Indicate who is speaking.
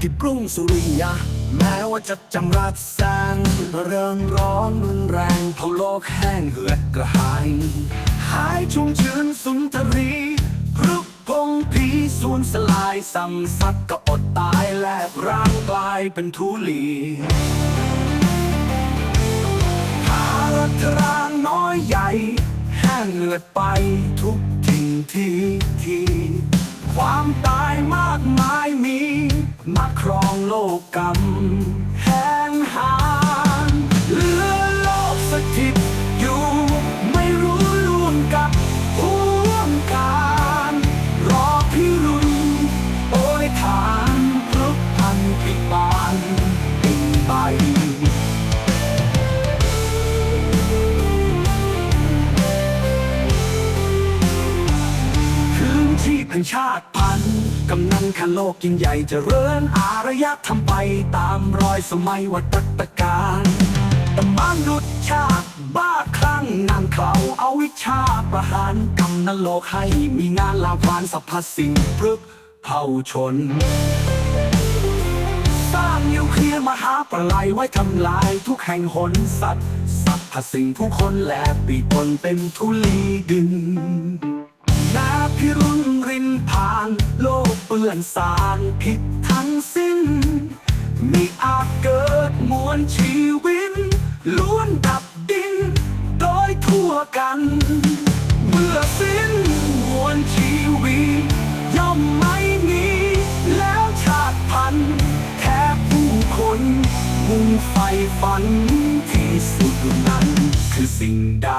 Speaker 1: ที่ปรุงสุริยะ แม้ว่าจะจำรัดแสงเริงร้อนรุนแรงเผาโลกแห้งเหือดกระหาย หายชุ่มชื้นสุนทรีรึกพงผีสูญสลายสัมสัตก็อดตายแลบร่างกลายเป็นทุลีภารัตรางน้อยใหญ่ แห้งเลือดไปทุกที รองโลกกรรมแห้งหานเหลือโลกสถิตอยู่ไม่รู้ล่วงกับห่วงการ รอพิรุณโอยฐานพลุกพันปิบานปินไปพื้นที่แห่งชาติ กำนันคันโลกยิ่งใหญ่เจริญอารยธรรมไปตามรอยสมัยวัฏการแต่มนุษย์ชาติบ้าคลั่งงานเขาเอาวิชาประหารกำนันโลกให้มีงานลามพานสรรพสิ่งพรึกเผ่าชนสร้างนิวเคลียร์มหาประไลไว้ทำลายทุกแห่งหนสัตว์สรรพสิ่งผู้คนและปีปนเป็นทุลีดิน ปื้อนสารผิดทั้งสิ้นมีอาจเกิดมวลชีวิตล้วนดับดิน โดยทั่วกัน เมื่อสิ้นมวลชีวิตย่อมไม่มีแล้วชาติพันธุ์แท้ผู้คนมุ่งไฟฝันที่สุดนั้นคือสิ่งใด